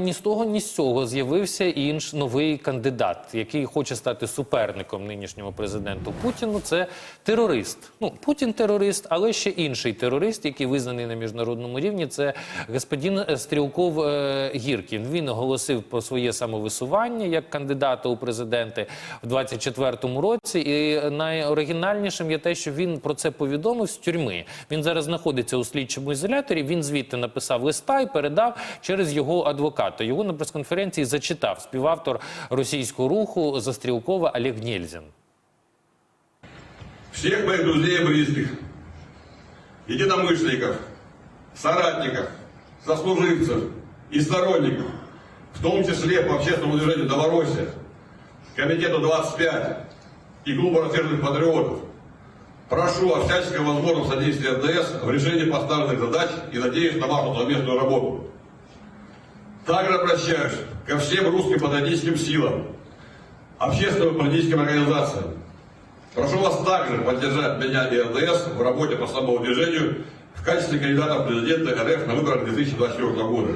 Ні з того, ні з цього з'явився інш новий кандидат, який хоче стати суперником нинішньому президенту Путіну. Це терорист. Ну Путін терорист, але ще інший терорист, який визнаний на міжнародному рівні. Це господин Стрілков е, Гіркін. Він оголосив про своє самовисування як кандидата у президенти в 24-му році. І найоригінальнішим є те, що він про це повідомив з тюрми. Він зараз знаходиться у слідчому ізоляторі. Він звідти написав листа і передав через його адвоката. Його на прес-конференції зачитав співавтор російського руху Застрілкова Олег Нєльзін. всех моих друзей и близких, единомышленников, соратников, сослуживцев и сторонников, в том числе по общественному движению «Новороссия», Комитету 25 и Клубу рассерженных патриотов, прошу о всяческом возможном содействии РДС в решении поставленных задач и надеюсь на вашу совместную работу. Также обращаюсь ко всем русским патриотическим силам, общественным и политическим организациям, Прошу вас также поддержать меня и РДС в работе по самому движению в качестве кандидата в президенты РФ на выборах 2024 года.